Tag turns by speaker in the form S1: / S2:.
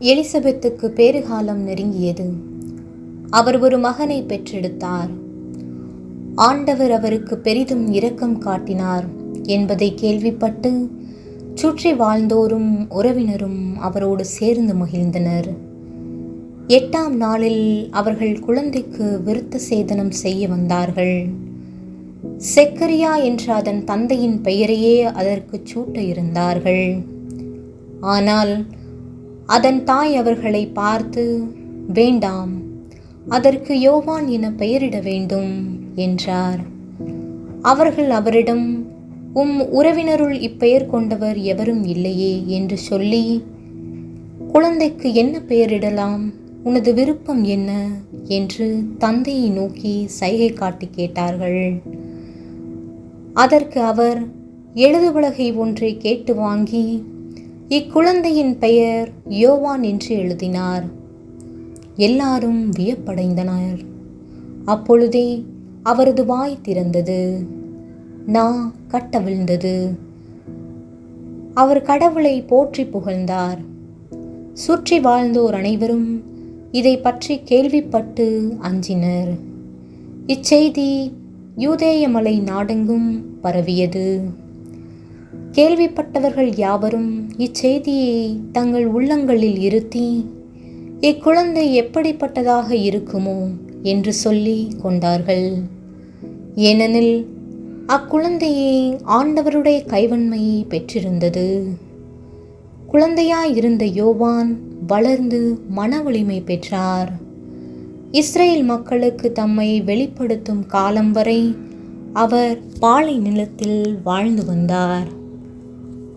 S1: எலிசபெத்துக்கு பேறுகாலம் நெருங்கியது. அவர் ஒரு மகனை பெற்றெடுத்தார். ஆண்டவர் அவருக்கு பெரிதும் இரக்கம் காட்டினார் என்பதை கேள்விப்பட்டு சுற்றி வாழ்ந்தோரும் உறவினரும் அவரோடு சேர்ந்து மகிழ்ந்தனர். எட்டாம் நாளில் அவர்கள் குழந்தைக்கு விருத்த சேதனம் செய்ய வந்தார்கள். செக்கரியா என்ற அதன் தந்தையின் பெயரையே அதற்கு சூட்ட இருந்தார்கள். ஆனால் அதன் தாய் அவர்களை பார்த்து வேண்டாம் அதற்கு யோவான் என பெயரிட வேண்டும் என்றார். அவர்கள் அவரிடம் உம் உறவினருள் இப்பெயர் கொண்டவர் எவரும் இல்லையே என்று சொல்லி குழந்தைக்கு என்ன பெயரிடலாம் உனது விருப்பம் என்ன? என்று தந்தையை நோக்கி சைகை காட்டி கேட்டார்கள். அதற்கு அவர் எழுதுபலகை ஒன்றை கேட்டு வாங்கி இக்குழந்தையின் பெயர் யோவான் என்று எழுதினார். எல்லாரும் வியப்படைந்தனர். அப்பொழுதே அவரது வாய் திறந்தது. நா கட்டவிழ்ந்தது அவர் கடவுளை போற்றி புகழ்ந்தார். சுற்றி வாழ்ந்தோர் அனைவரும் இதை பற்றி கேள்விப்பட்டு அஞ்சினர். இச்செய்தி யூதேயமலை நாடெங்கும் பரவியது. கேள்விப்பட்டவர்கள் யாவரும் இச்செய்தியை தங்கள் உள்ளங்களில் இருத்தி இக்குழந்தை எப்படிப்பட்டதாக இருக்குமோ? என்று சொல்லி கொண்டார்கள். ஏனெனில் அக்குழந்தையை ஆண்டவருடைய கைவன்மையை பெற்றிருந்தது. குழந்தையாயிருந்த யோவான் வளர்ந்து மன வலிமை பெற்றார். இஸ்ரேல் மக்களுக்கு தம்மை வெளிப்படுத்தும் காலம் வரை அவர் பாலை நிலத்தில் வாழ்ந்து வந்தார்.